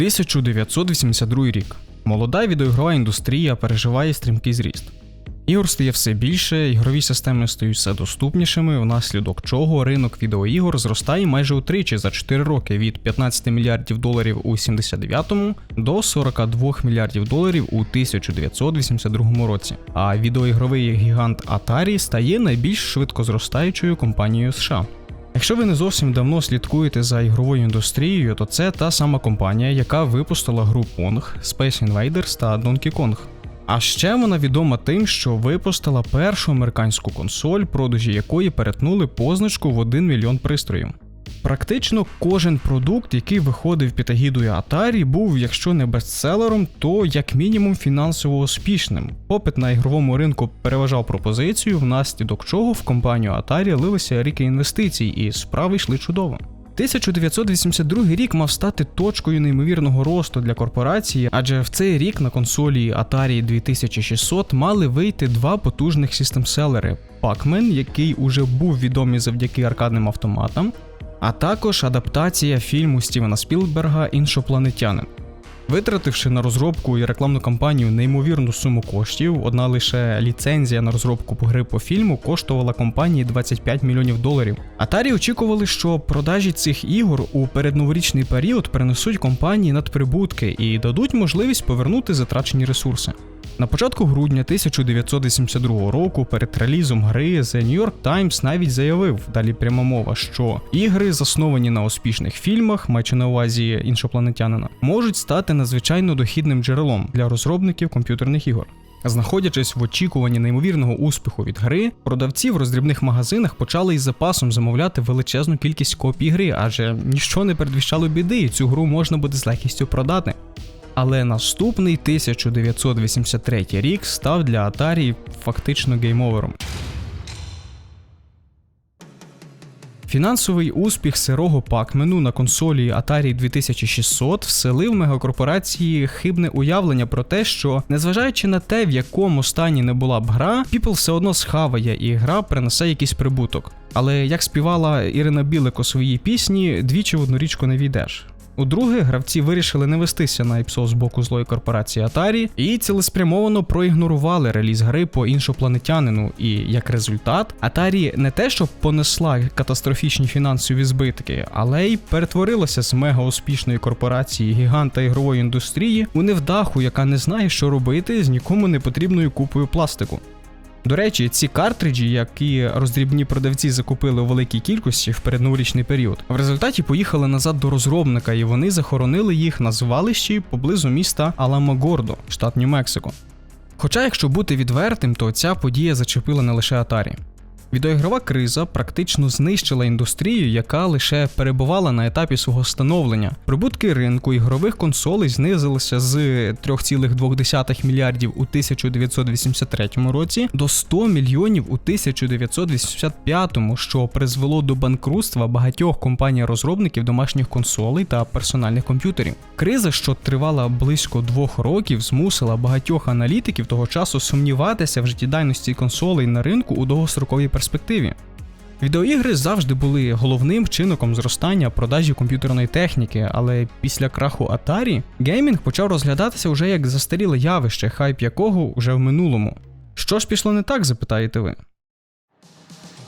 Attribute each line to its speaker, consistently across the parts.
Speaker 1: 1982 рік. Молода відеоігрова індустрія переживає стрімкий зріст. Ігор стає все більше, ігрові системи стають все доступнішими, внаслідок чого ринок відеоігор зростає майже утричі за 4 роки від 15 мільярдів доларів у 79-му до 42 мільярдів доларів у 1982 році. А відеоігровий гігант Atari стає найбільш швидко зростаючою компанією США. Якщо ви не зовсім давно слідкуєте за ігровою індустрією, то це та сама компанія, яка випустила гру Pong, Space Invaders та Donkey Kong. А ще вона відома тим, що випустила першу американську консоль, продажі якої перетнули позначку в 1 мільйон пристроїв. Практично кожен продукт, який виходив під агідою Atari, був, якщо не бестселером, то як мінімум фінансово успішним. Попит на ігровому ринку переважав пропозицію, внаслідок чого в компанію Atari лилися ріки інвестицій, і справи йшли чудово. 1982 рік мав стати точкою неймовірного росту для корпорації, адже в цей рік на консолі Atari 2600 мали вийти два потужних систем-селери Pac-Man, який уже був відомий завдяки аркадним автоматам, а також адаптація фільму Стівена Спілберга Іншопланетянин. Витративши на розробку і рекламну кампанію неймовірну суму коштів, одна лише ліцензія на розробку гри по фільму коштувала компанії 25 мільйонів доларів. Atari очікували, що продажі цих ігор у передноворічний період принесуть компанії надприбутки і дадуть можливість повернути затрачені ресурси. На початку грудня 1982 року перед релізом гри The New York Times навіть заявив, далі пряма мова, що ігри, засновані на успішних фільмах, маючи на увазі іншопланетянина, можуть стати надзвичайно дохідним джерелом для розробників комп'ютерних ігор. Знаходячись в очікуванні неймовірного успіху від гри, продавці в роздрібних магазинах почали із запасом замовляти величезну кількість копій гри, адже ніщо не передвіщало біди, і цю гру можна буде з легкістю продати. Але наступний 1983 рік став для Atari фактично геймовером. Фінансовий успіх сирого пакмену на консолі Atari 2600 вселив мегакорпорації хибне уявлення про те, що незважаючи на те, в якому стані не була б гра, People все одно схаває і гра принесе якийсь прибуток. Але як співала Ірина Білик у своїй пісні, двічі в одну річку не війдеш. Удруге, гравці вирішили не вестися на ІПСО з боку злої корпорації Atari і цілеспрямовано проігнорували реліз гри по іншопланетянину. І як результат, Atari не те, що понесла катастрофічні фінансові збитки, але й перетворилася з мега успішної корпорації гіганта ігрової індустрії у невдаху, яка не знає, що робити з нікому не потрібною купою пластику. До речі, ці картриджі, які роздрібні продавці закупили у великій кількості в передноворічний період, в результаті поїхали назад до розробника, і вони захоронили їх на звалищі поблизу міста Аламагордо, штат Нью-Мексико. Хоча, якщо бути відвертим, то ця подія зачепила не лише Atari. Відеоігрова криза практично знищила індустрію, яка лише перебувала на етапі свого становлення. Прибутки ринку ігрових консолей знизилися з 3,2 мільярдів у 1983 році до 100 мільйонів у 1985, що призвело до банкрутства багатьох компаній-розробників домашніх консолей та персональних комп'ютерів. Криза, що тривала близько двох років, змусила багатьох аналітиків того часу сумніватися в життєдайності консолей на ринку у довгостроковій перспективі. Відеоігри завжди були головним чинником зростання продажі комп'ютерної техніки, але після краху Atari геймінг почав розглядатися вже як застаріле явище, хайп якого вже в минулому. Що ж пішло не так, запитаєте ви?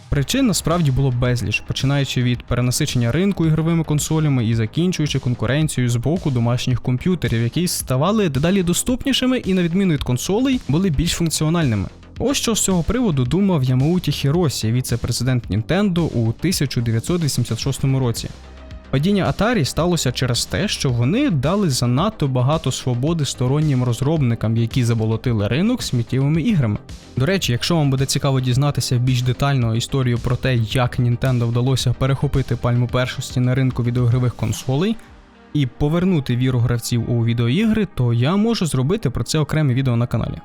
Speaker 1: Причин насправді було безліч, починаючи від перенасичення ринку ігровими консолями і закінчуючи конкуренцією з боку домашніх комп'ютерів, які ставали дедалі доступнішими і, на відміну від консолей, були більш функціональними. Ось що з цього приводу думав Ямауті Хіросі, віце-президент Nintendo у 1986 році. Падіння Atari сталося через те, що вони дали занадто багато свободи стороннім розробникам, які заболотили ринок сміттєвими іграми. До речі, якщо вам буде цікаво дізнатися більш детально історію про те, як Nintendo вдалося перехопити пальму першості на ринку відеоігрових консолей і повернути віру гравців у відеоігри, то я можу зробити про це окреме відео на каналі.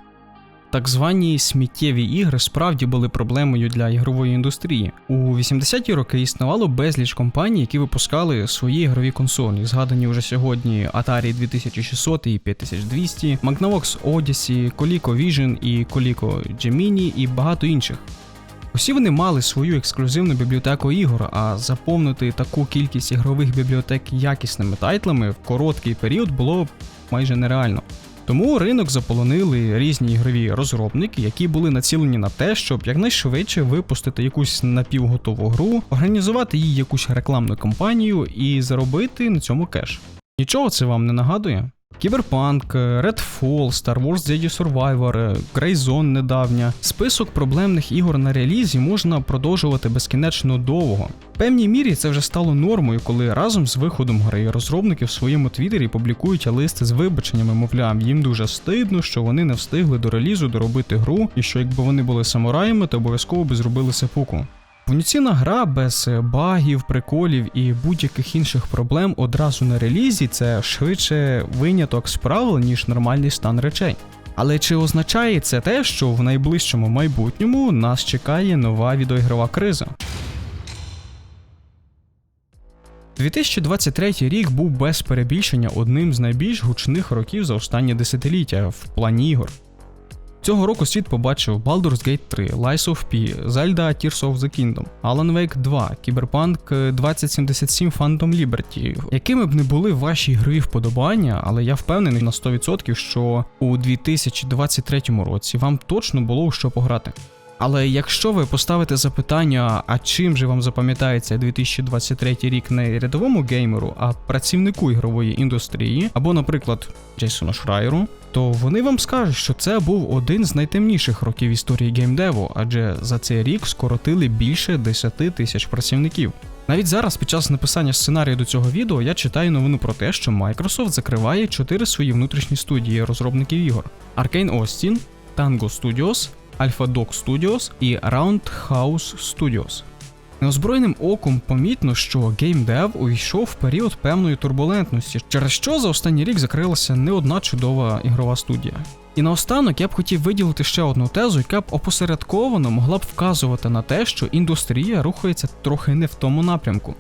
Speaker 1: Так звані сміттєві ігри справді були проблемою для ігрової індустрії. У 80-ті роки існувало безліч компаній, які випускали свої ігрові консолі, згадані вже сьогодні Atari 2600 і 5200, Magnavox Odyssey, Coleco Vision і Coleco Gemini і багато інших. Усі вони мали свою ексклюзивну бібліотеку ігор, а заповнити таку кількість ігрових бібліотек якісними тайтлами в короткий період було майже нереально. Тому ринок заполонили різні ігрові розробники, які були націлені на те, щоб якнайшвидше випустити якусь напівготову гру, організувати їй якусь рекламну кампанію і заробити на цьому кеш. Нічого це вам не нагадує? Кіберпанк, Redfall, Star Wars Jedi Survivor, Greyzone недавня. Список проблемних ігор на релізі можна продовжувати безкінечно довго. Певній мірі це вже стало нормою, коли разом з виходом гри розробники в своєму твіттері публікують листи з вибаченнями, мовляв, їм дуже стидно, що вони не встигли до релізу доробити гру, і що якби вони були самураями, то обов'язково би зробили сепуку. Повноцінна гра без багів, приколів і будь-яких інших проблем одразу на релізі це швидше виняток з правил, ніж нормальний стан речей. Але чи означає це те, що в найближчому майбутньому нас чекає нова відеоігрова криза? 2023 рік був без перебільшення одним з найбільш гучних років за останнє десятиліття в плані ігор. Цього року світ побачив Baldur's Gate 3, Lies of P, Zelda Tears of the Kingdom, Alan Wake 2, Cyberpunk 2077 Phantom Liberty. Якими б не були ваші ігрові вподобання, але я впевнений на 100%, що у 2023 році вам точно було у що пограти. Але якщо ви поставите запитання, а чим же вам запам'ятається 2023 рік не рядовому геймеру, а працівнику ігрової індустрії, або, наприклад, Джейсону Шрайеру, то вони вам скажуть, що це був один з найтемніших років історії геймдеву, адже за цей рік скоротили більше 10 тисяч працівників. Навіть зараз, під час написання сценарію до цього відео, я читаю новину про те, що Microsoft закриває чотири свої внутрішні студії розробників ігор: Arcane Austin, Tango Studios, Alpha Dog Studios і Roundhouse Studios. Неозброєним оком помітно, що геймдев увійшов в період певної турбулентності, через що за останній рік закрилася не одна чудова ігрова студія. І наостанок я б хотів виділити ще одну тезу, яка б опосередковано могла б вказувати на те, що індустрія рухається трохи не в тому напрямку.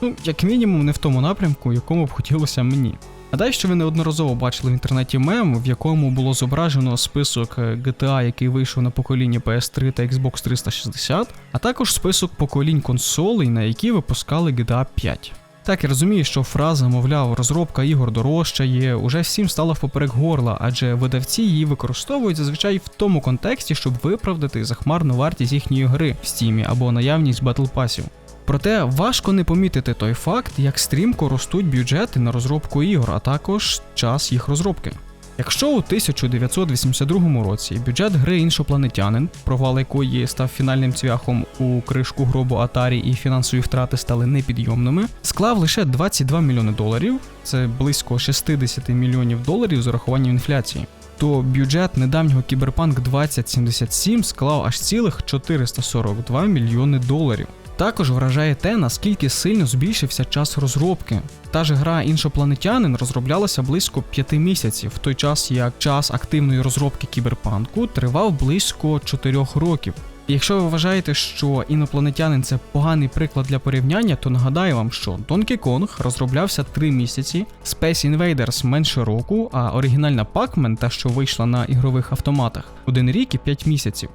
Speaker 1: Ну, як мінімум, не в тому напрямку, якому б хотілося мені. Гадаю, що ви неодноразово бачили в інтернеті мем, в якому було зображено список GTA, який вийшов на поколінні PS3 та Xbox 360, а також список поколінь консолей, на які випускали GTA 5. Так, я розумію, що фраза, мовляв, розробка ігор дорожчає, уже всім стала впоперек горла, адже видавці її використовують зазвичай в тому контексті, щоб виправдати захмарну вартість їхньої гри в стімі або наявність батлпасів. Проте важко не помітити той факт, як стрімко ростуть бюджети на розробку ігор, а також час їх розробки. Якщо у 1982 році бюджет гри іншопланетянин, провал якої став фінальним цвяхом у кришку гробу Atari і фінансові втрати стали непідйомними, склав лише 22 мільйони доларів, це близько 60 мільйонів доларів з урахуванням інфляції. То бюджет недавнього Cyberpunk 2077 склав аж цілих 442 мільйони доларів. Також вражає те, наскільки сильно збільшився час розробки. Та ж гра іншопланетянин розроблялася близько 5 місяців, в той час як час активної розробки кіберпанку тривав близько 4 років. Якщо ви вважаєте, що інопланетянин це поганий приклад для порівняння, то нагадаю вам, що Donkey Kong розроблявся 3 місяці, Space Invaders менше року, а оригінальна Pac-Man, та що вийшла на ігрових автоматах, 1 рік і 5 місяців.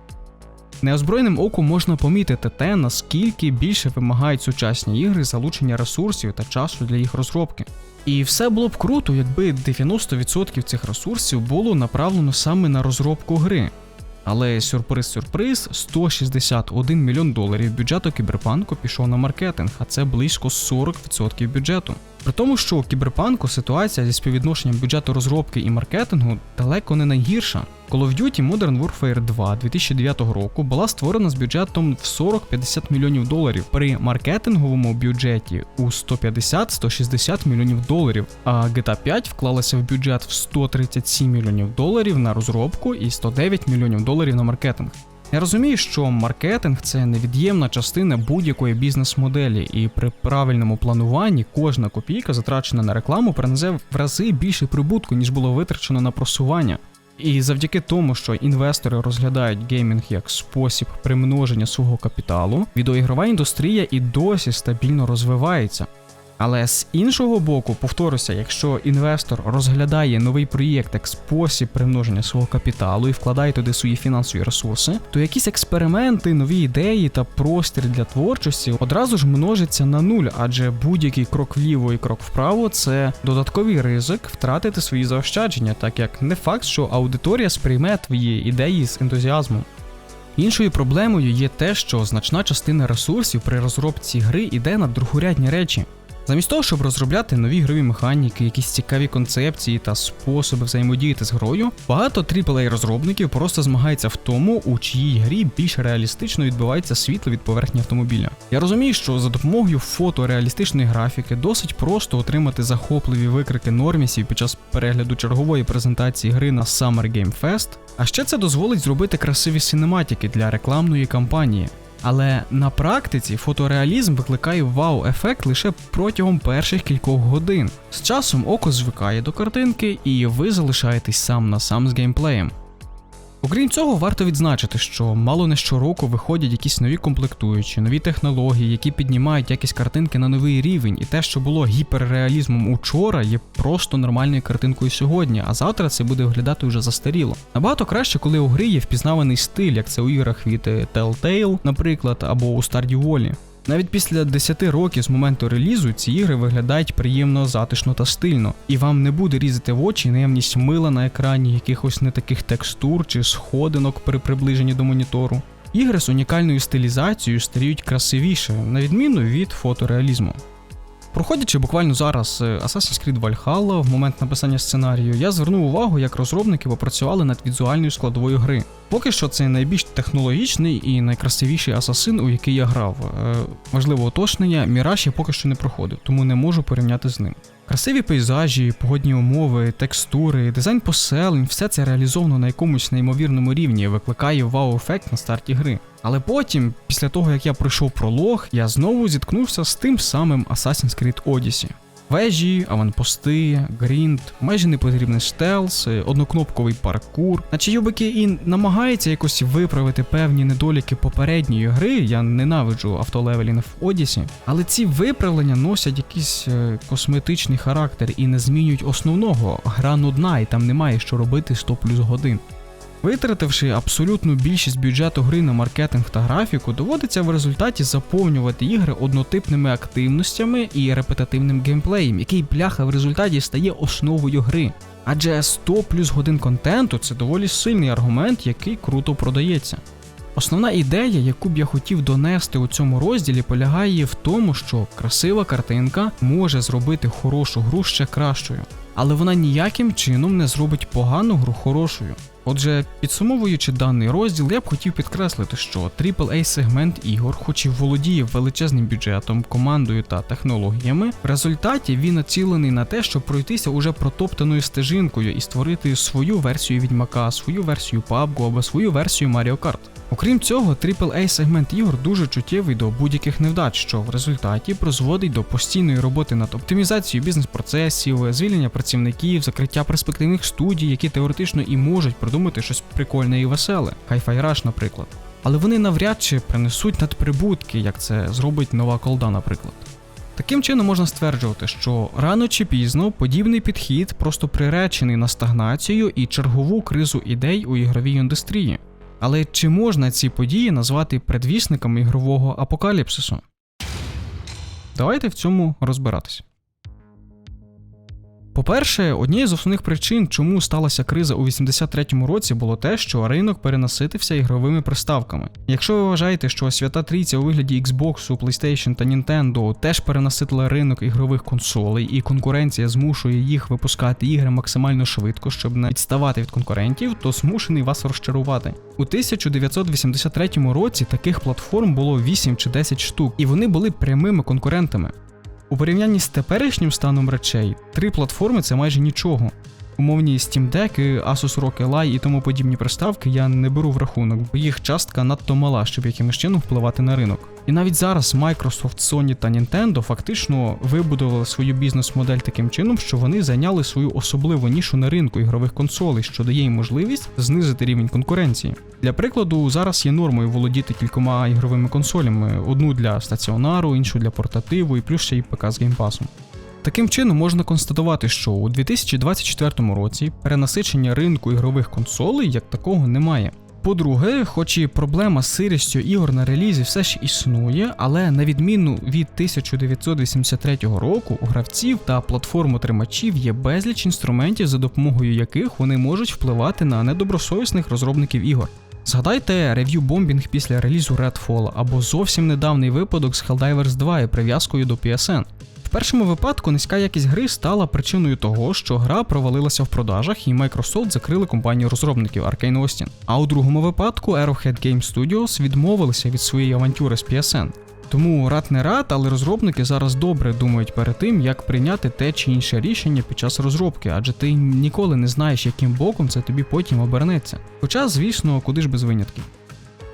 Speaker 1: Неозброєним оком можна помітити те, наскільки більше вимагають сучасні ігри залучення ресурсів та часу для їх розробки. І все було б круто, якби 90% цих ресурсів було направлено саме на розробку гри. Але сюрприз-сюрприз, 161 мільйон доларів бюджету кіберпанку пішов на маркетинг, а це близько 40% бюджету. При тому, що у кіберпанку ситуація зі співвідношенням бюджету розробки і маркетингу далеко не найгірша. Call of Duty Modern Warfare 2 2009 року була створена з бюджетом в 40-50 мільйонів доларів при маркетинговому бюджеті у 150-160 мільйонів доларів, а GTA 5 вклалася в бюджет в 137 мільйонів доларів на розробку і 109 мільйонів доларів на маркетинг. Я розумію, що маркетинг це невід'ємна частина будь-якої бізнес-моделі, і при правильному плануванні кожна копійка, затрачена на рекламу, принесе в рази більше прибутку, ніж було витрачено на просування. І завдяки тому, що інвестори розглядають геймінг як спосіб примноження свого капіталу, відеоігрова індустрія і досі стабільно розвивається. Але з іншого боку, повторюся, якщо інвестор розглядає новий проєкт як спосіб примноження свого капіталу і вкладає туди свої фінансові ресурси, то якісь експерименти, нові ідеї та простір для творчості одразу ж множиться на нуль, адже будь-який крок вліво і крок вправо це додатковий ризик втратити свої заощадження, так як не факт, що аудиторія сприйме твої ідеї з ентузіазмом. Іншою проблемою є те, що значна частина ресурсів при розробці гри йде на другорядні речі. Замість того, щоб розробляти нові ігрові механіки, якісь цікаві концепції та способи взаємодіяти з грою, багато aaa розробників просто змагаються в тому, у чиїй грі більш реалістично відбивається світло від поверхні автомобіля. Я розумію, що за допомогою фотореалістичної графіки досить просто отримати захопливі викрики нормісів під час перегляду чергової презентації гри на Summer Game Fest, а ще це дозволить зробити красиві синематики для рекламної кампанії. Але на практиці фотореалізм викликає вау-ефект лише протягом перших кількох годин. З часом око звикає до картинки, і ви залишаєтесь сам на сам з геймплеєм. Окрім цього, варто відзначити, що мало не щороку виходять якісь нові комплектуючі, нові технології, які піднімають якість картинки на новий рівень, і те, що було гіперреалізмом учора, є просто нормальною картинкою сьогодні, а завтра це буде виглядати вже застаріло. Набагато краще, коли у гри є впізнаваний стиль, як це у іграх від е, Telltale, наприклад, або у Stardew Valley. Навіть після 10 років з моменту релізу ці ігри виглядають приємно, затишно та стильно, і вам не буде різати в очі наявність мила на екрані, якихось не таких текстур чи сходинок при приближенні до монітору. Ігри з унікальною стилізацією стають красивіше, на відміну від фотореалізму. Проходячи буквально зараз е, Assassin's Creed Valhalla в момент написання сценарію, я звернув увагу, як розробники попрацювали над візуальною складовою гри. Поки що це найбільш технологічний і найкрасивіший асасин, у який я грав. Е, Важливе уточнення, Міраж я поки що не проходив, тому не можу порівняти з ним. Красиві пейзажі, погодні умови, текстури, дизайн поселень, все це реалізовано на якомусь неймовірному рівні, викликає вау-ефект на старті гри. Але потім, після того як я пройшов пролог, я знову зіткнувся з тим самим Assassin's Creed Odyssey. Вежі, аванпости, грінд, майже непотрібний стелс, е, однокнопковий паркур. Наче Юбики і намагається якось виправити певні недоліки попередньої гри. Я ненавиджу автолевелінг в Одісі, але ці виправлення носять якийсь е, косметичний характер і не змінюють основного. Гра нудна, і там немає що робити 100 плюс годин. Витративши абсолютну більшість бюджету гри на маркетинг та графіку, доводиться в результаті заповнювати ігри однотипними активностями і репетативним геймплеєм, який бляха в результаті стає основою гри. Адже 100 плюс годин контенту це доволі сильний аргумент, який круто продається. Основна ідея, яку б я хотів донести у цьому розділі, полягає в тому, що красива картинка може зробити хорошу гру ще кращою, але вона ніяким чином не зробить погану гру хорошою. Отже, підсумовуючи даний розділ, я б хотів підкреслити, що aaa сегмент ігор, хоч і володіє величезним бюджетом, командою та технологіями, в результаті він націлений на те, щоб пройтися уже протоптаною стежинкою і створити свою версію відьмака, свою версію PUBG або свою версію Mario Kart. Окрім цього, aaa сегмент ігор дуже чуттєвий до будь-яких невдач, що в результаті призводить до постійної роботи над оптимізацією бізнес-процесів, звільнення працівників, закриття перспективних студій, які теоретично і можуть придумати щось прикольне і веселе, Hi-Fi Rush, наприклад. Але вони навряд чи принесуть надприбутки, як це зробить нова колда, наприклад. Таким чином можна стверджувати, що рано чи пізно подібний підхід просто приречений на стагнацію і чергову кризу ідей у ігровій індустрії. Але чи можна ці події назвати предвісниками ігрового апокаліпсису? Давайте в цьому розбиратися. По-перше, однією з основних причин, чому сталася криза у 83-му році, було те, що ринок перенаситився ігровими приставками. Якщо ви вважаєте, що свята трійця у вигляді Xbox, PlayStation та Nintendo теж перенаситила ринок ігрових консолей, і конкуренція змушує їх випускати ігри максимально швидко, щоб не відставати від конкурентів, то змушений вас розчарувати. У 1983 році таких платформ було 8 чи 10 штук, і вони були прямими конкурентами. У порівнянні з теперішнім станом речей, три платформи це майже нічого. Умовні Steam Deck, Asus ROG Ally і тому подібні приставки я не беру в рахунок, бо їх частка надто мала, щоб якимось чином впливати на ринок. І навіть зараз Microsoft, Sony та Nintendo фактично вибудували свою бізнес-модель таким чином, що вони зайняли свою особливу нішу на ринку ігрових консолей, що дає їм можливість знизити рівень конкуренції. Для прикладу, зараз є нормою володіти кількома ігровими консолями: одну для стаціонару, іншу для портативу, і плюс ще й ПК з геймпасом. Таким чином можна констатувати, що у 2024 році перенасичення ринку ігрових консолей як такого немає. По-друге, хоч і проблема з сирістю ігор на релізі все ж існує, але на відміну від 1983 року у гравців та платформотримачів є безліч інструментів, за допомогою яких вони можуть впливати на недобросовісних розробників ігор. Згадайте рев'ю бомбінг після релізу Redfall або зовсім недавній випадок з Helldivers 2 і прив'язкою до PSN. Першому випадку низька якість гри стала причиною того, що гра провалилася в продажах і Microsoft закрили компанію розробників Arcane Austin. А у другому випадку Arrowhead Game Studios відмовилися від своєї авантюри з PSN. Тому рад не рад, але розробники зараз добре думають перед тим, як прийняти те чи інше рішення під час розробки, адже ти ніколи не знаєш, яким боком це тобі потім обернеться. Хоча, звісно, куди ж без винятків.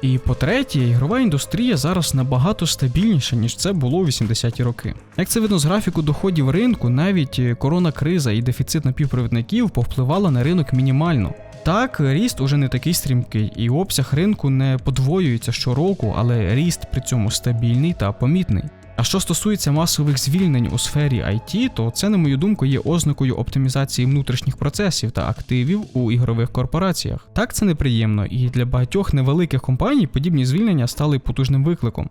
Speaker 1: І по-третє, ігрова індустрія зараз набагато стабільніша, ніж це було у 80-ті роки. Як це видно з графіку доходів ринку, навіть корона-криза і дефіцит напівпровідників повпливала на ринок мінімально. Так, ріст уже не такий стрімкий, і обсяг ринку не подвоюється щороку, але ріст при цьому стабільний та помітний. А що стосується масових звільнень у сфері IT, то це, на мою думку, є ознакою оптимізації внутрішніх процесів та активів у ігрових корпораціях. Так це неприємно, і для багатьох невеликих компаній подібні звільнення стали потужним викликом.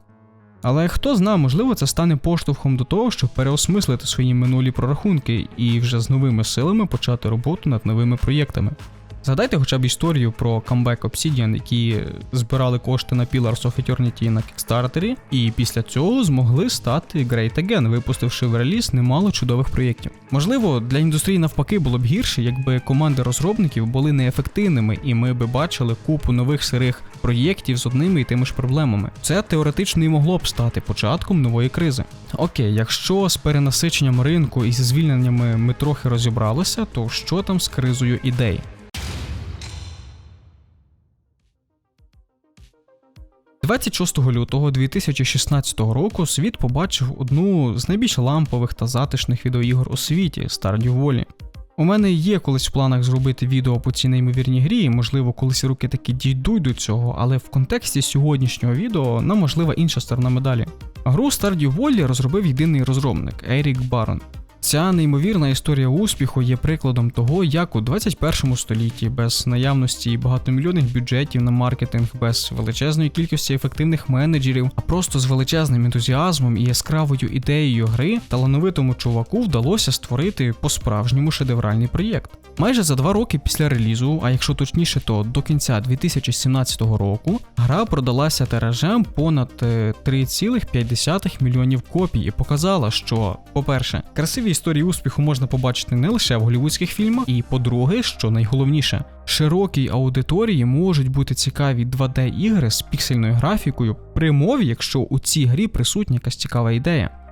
Speaker 1: Але хто зна, можливо, це стане поштовхом до того, щоб переосмислити свої минулі прорахунки і вже з новими силами почати роботу над новими проєктами. Згадайте хоча б історію про камбек Obsidian, які збирали кошти на Pillars of Eternity на кікстартері, і після цього змогли стати Great Again, випустивши в реліз немало чудових проєктів. Можливо, для індустрії навпаки було б гірше, якби команди розробників були неефективними, і ми би бачили купу нових сирих проєктів з одними і тими ж проблемами. Це теоретично і могло б стати початком нової кризи. Окей, якщо з перенасиченням ринку і зі звільненнями ми трохи розібралися, то що там з кризою ідей? 26 лютого 2016 року світ побачив одну з найбільш лампових та затишних відеоігор у світі Stardew Valley. У мене є колись в планах зробити відео по цій неймовірній грі, можливо, колись руки таки дійдуть до цього, але в контексті сьогоднішнього відео нам можлива інша сторона медалі. Гру Stardew Valley розробив єдиний розробник Ерік Барон. Ця неймовірна історія успіху є прикладом того, як у 21 столітті без наявності багатомільйонних бюджетів на маркетинг, без величезної кількості ефективних менеджерів, а просто з величезним ентузіазмом і яскравою ідеєю гри талановитому чуваку вдалося створити по-справжньому шедевральний проєкт. Майже за два роки після релізу, а якщо точніше, то до кінця 2017 року, гра продалася тиражем понад 3,5 мільйонів копій і показала, що, по-перше, красиві історії успіху можна побачити не лише в голівудських фільмах, і по-друге, що найголовніше, широкій аудиторії можуть бути цікаві 2D-ігри з піксельною графікою при мові, якщо у цій грі присутня якась цікава ідея.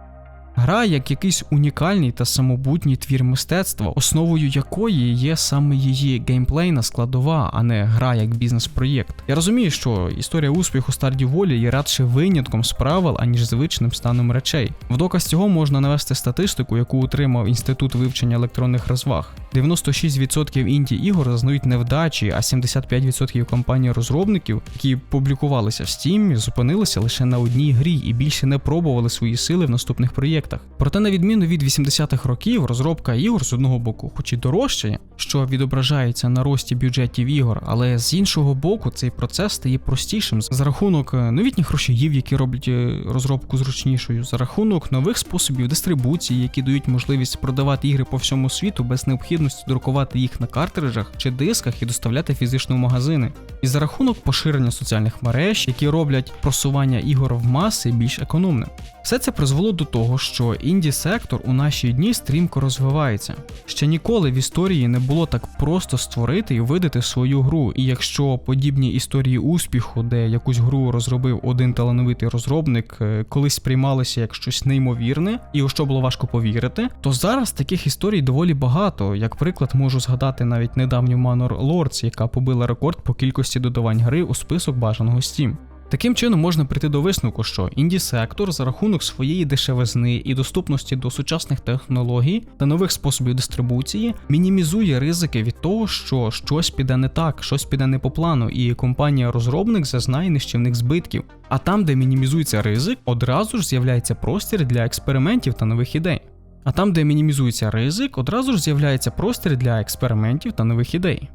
Speaker 1: Гра як якийсь унікальний та самобутній твір мистецтва, основою якої є саме її геймплейна складова, а не гра як бізнес-проєкт. Я розумію, що історія успіху Старді Волі є радше винятком з правил, аніж звичним станом речей. В доказ цього можна навести статистику, яку отримав інститут вивчення електронних розваг. 96% інді ігор зазнають невдачі, а 75% компаній розробників, які публікувалися в Steam, зупинилися лише на одній грі і більше не пробували свої сили в наступних проєктах. Проте, на відміну від 80-х років, розробка ігор з одного боку, хоч і дорожчає, що відображається на рості бюджетів ігор, але з іншого боку, цей процес стає простішим за рахунок е, новітніх рушіїв, які роблять е, розробку зручнішою, за рахунок нових способів дистрибуції, які дають можливість продавати ігри по всьому світу без необхідності друкувати їх на картриджах чи дисках і доставляти фізично в магазини, і за рахунок поширення соціальних мереж, які роблять просування ігор в маси більш економним. Все це призвело до того, що інді сектор у наші дні стрімко розвивається. Ще ніколи в історії не було так просто створити і видати свою гру. І якщо подібні історії успіху, де якусь гру розробив один талановитий розробник, е, колись сприймалися як щось неймовірне, і у що було важко повірити, то зараз таких історій доволі багато. Як приклад, можу згадати навіть недавню Manor Lords, яка побила рекорд по кількості додавань гри у список бажаного Steam. Таким чином можна прийти до висновку, що інді сектор за рахунок своєї дешевизни і доступності до сучасних технологій та нових способів дистрибуції мінімізує ризики від того, що щось піде не так, щось піде не по плану, і компанія-розробник зазнає нищівних збитків. А там, де мінімізується ризик, одразу ж з'являється простір для експериментів та нових ідей. А там, де мінімізується ризик, одразу ж з'являється простір для експериментів та нових ідей.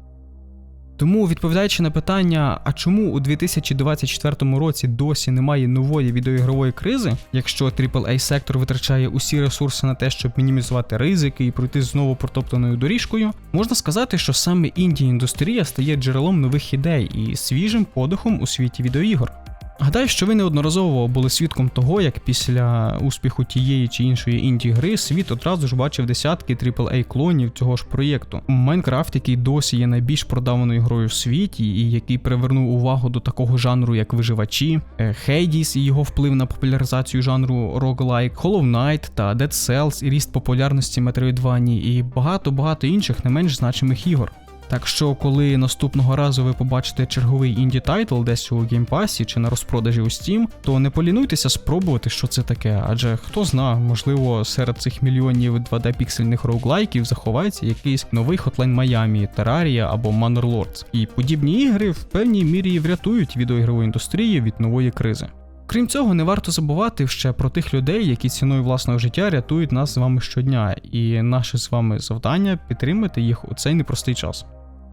Speaker 1: Тому, відповідаючи на питання, а чому у 2024 році досі немає нової відеоігрової кризи, якщо AAA сектор витрачає усі ресурси на те, щоб мінімізувати ризики і пройти знову протоптаною доріжкою, можна сказати, що саме інді індустрія стає джерелом нових ідей і свіжим подихом у світі відеоігор. Гадаю, що ви неодноразово були свідком того, як після успіху тієї чи іншої інді гри світ одразу ж бачив десятки AAA клонів цього ж проєкту. Майнкрафт, який досі є найбільш продаваною грою в світі, і який привернув увагу до такого жанру, як виживачі, Хейдіс і його вплив на популяризацію жанру роглайк, Hollow Knight та Dead Cells і ріст популярності Metroidvania і багато-багато інших не менш значимих ігор. Так що, коли наступного разу ви побачите черговий інді тайтл десь у геймпасі чи на розпродажі у Steam, то не полінуйтеся спробувати, що це таке, адже хто зна, можливо, серед цих мільйонів 2D-піксельних роуглайків заховається якийсь новий Hotline Miami, Terraria або Manor Lords. І подібні ігри в певній мірі врятують відеоігрову індустрію від нової кризи. Крім цього, не варто забувати ще про тих людей, які ціною власного життя рятують нас з вами щодня, і наше з вами завдання підтримати їх у цей непростий час.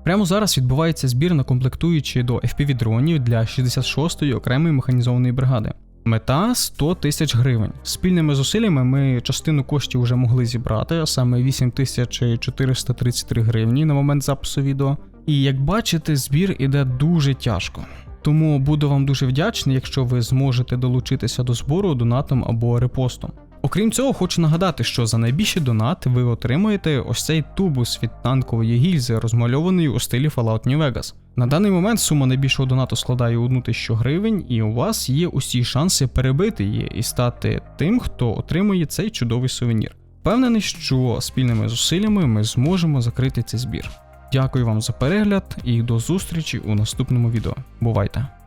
Speaker 1: Прямо зараз відбувається збір на комплектуючі до FPV-дронів для 66-ї окремої механізованої бригади. Мета 100 тисяч гривень. Спільними зусиллями ми частину коштів вже могли зібрати, а саме 8433 гривні на момент запису відео. І як бачите, збір іде дуже тяжко. Тому буду вам дуже вдячний, якщо ви зможете долучитися до збору донатом або репостом. Окрім цього, хочу нагадати, що за найбільший донат ви отримуєте ось цей тубус від танкової гільзи, розмальований у стилі Fallout New Vegas. На даний момент сума найбільшого донату складає 1 тисячу гривень, і у вас є усі шанси перебити її і стати тим, хто отримує цей чудовий сувенір. Впевнений, що спільними зусиллями ми зможемо закрити цей збір. Дякую вам за перегляд і до зустрічі у наступному відео. Бувайте!